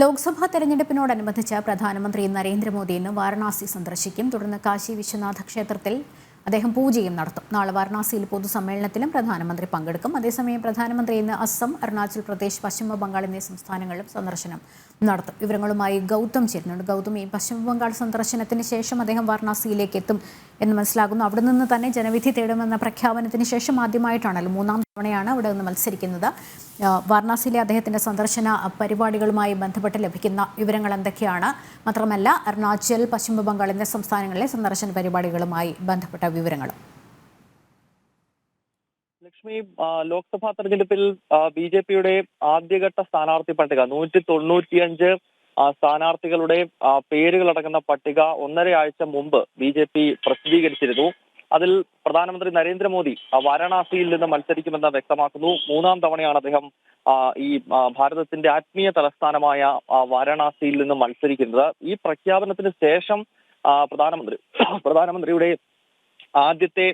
ലോക്സഭാ തെരഞ്ഞെടുപ്പിനോടനുബന്ധിച്ച് പ്രധാനമന്ത്രി നരേന്ദ്രമോദി ഇന്ന് വാരണാസി സന്ദർശിക്കും. തുടർന്ന് കാശി വിശ്വനാഥ ക്ഷേത്രത്തിൽ അദ്ദേഹം പൂജയും നടത്തും. നാളെ വാരണാസിയിൽ പൊതുസമ്മേളനത്തിലും പ്രധാനമന്ത്രി പങ്കെടുക്കും. അതേസമയം പ്രധാനമന്ത്രി ഇന്ന് അസം അരുണാചൽ പ്രദേശ് പശ്ചിമ ബംഗാൾ എന്നീ സംസ്ഥാനങ്ങളിലും സന്ദർശനം നടത്തും. വിവരങ്ങളുമായി ഗൗതം ചേരുന്നുണ്ട്. ഗൗതം ഈ പശ്ചിമ ബംഗാൾ സന്ദർശനത്തിന് ശേഷം അദ്ദേഹം വാരണാസിയിലേക്ക് എത്തും എന്ന് മനസ്സിലാകുന്നു. അവിടെ നിന്ന് തന്നെ ജനവിധി തേടുമെന്ന പ്രഖ്യാപനത്തിന് ശേഷം ആദ്യമായിട്ടാണല്ലോ മൂന്നാം തവണയാണ് അവിടെ നിന്ന് മത്സരിക്കുന്നത്. വാരണാസിയിലെ അദ്ദേഹത്തിന്റെ സന്ദർശന പരിപാടികളുമായി ബന്ധപ്പെട്ട് ലഭിക്കുന്ന വിവരങ്ങൾ എന്തൊക്കെയാണ്? മാത്രമല്ല അരുണാചൽ പശ്ചിമ ബംഗാൾ എന്നീ സംസ്ഥാനങ്ങളിലെ സന്ദർശന പരിപാടികളുമായി ബന്ധപ്പെട്ട വിവരങ്ങളും. ലക്ഷ്മി ലോക്സഭാ തെരഞ്ഞെടുപ്പിൽ ബി ജെ പിയുടെ ആദ്യഘട്ട സ്ഥാനാർത്ഥി പട്ടിക നൂറ്റി തൊണ്ണൂറ്റിയഞ്ച് സ്ഥാനാർത്ഥികളുടെ പേരുകളടങ്ങുന്ന പട്ടിക ഒന്നര ആഴ്ച മുമ്പ് ബി ജെ പി പ്രസിദ്ധീകരിച്ചിരുന്നു. അതിൽ പ്രധാനമന്ത്രി നരേന്ദ്രമോദി വാരാണസിയിൽ നിന്ന് മത്സരിക്കുമെന്ന് വ്യക്തമാക്കുന്നു. മൂന്നാം തവണയാണ് അദ്ദേഹം ഈ ഭാരതത്തിന്റെ ആത്മീയ തലസ്ഥാനമായ വാരാണാസിയിൽ നിന്ന് മത്സരിക്കുന്നത്. ഈ പ്രഖ്യാപനത്തിന് ശേഷം പ്രധാനമന്ത്രി പ്രധാനമന്ത്രിയുടെ ആദ്യത്തെ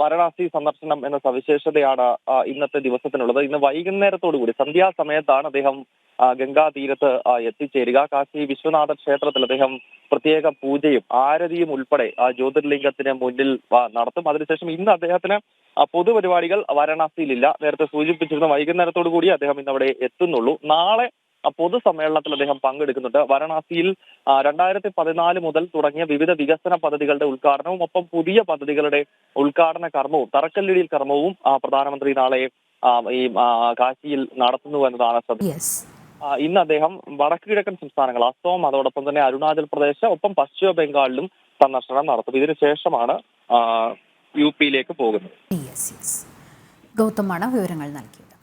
വാരണാസി സന്ദർശനം എന്ന സവിശേഷതയാണ് ഇന്നത്തെ ദിവസത്തിനുള്ളത്. ഇന്ന് വൈകുന്നേരത്തോടു കൂടി സന്ധ്യാസമയത്താണ് അദ്ദേഹം ആ, ഗംഗാ തീരത്ത് എത്തിച്ചേരുക. കാശി വിശ്വനാഥ ക്ഷേത്രത്തിൽ അദ്ദേഹം പ്രത്യേക പൂജയും ആരതിയും ഉൾപ്പെടെ ആ ജ്യോതിർലിംഗത്തിന് മുന്നിൽ നടത്തും. അതിനുശേഷം ഇന്ന് അദ്ദേഹത്തിന് പൊതുപരിപാടികൾ വാരാണസിയിലില്ല. നേരത്തെ സൂചിപ്പിച്ചിരുന്ന വൈകുന്നേരത്തോടു കൂടി അദ്ദേഹം ഇന്ന് അവിടെ എത്തുന്നുള്ളൂ. നാളെ പൊതുസമ്മേളനത്തിൽ അദ്ദേഹം പങ്കെടുക്കുന്നുണ്ട്. വാരണാസിയിൽ രണ്ടായിരത്തി പതിനാല് മുതൽ തുടങ്ങിയ വിവിധ വികസന പദ്ധതികളുടെ ഉദ്ഘാടനവും ഒപ്പം പുതിയ പദ്ധതികളുടെ ഉദ്ഘാടന കർമ്മവും തറക്കല്ലിടിയിൽ കർമ്മവും പ്രധാനമന്ത്രി നാളെ ഈ കാശിയിൽ നടത്തുന്നു എന്നതാണ് ശ്രദ്ധ. ഇന്ന് അദ്ദേഹം വടക്ക് കിഴക്കൻ സംസ്ഥാനങ്ങൾ അസോം അതോടൊപ്പം തന്നെ അരുണാചൽ പ്രദേശ് ഒപ്പം പശ്ചിമ ബംഗാളിലും സന്ദർശനം നടത്തും. ഇതിനുശേഷമാണ് യു പിയിലേക്ക് പോകുന്നത്. ഗൗതമാണ് വിവരങ്ങൾ നൽകിയത്.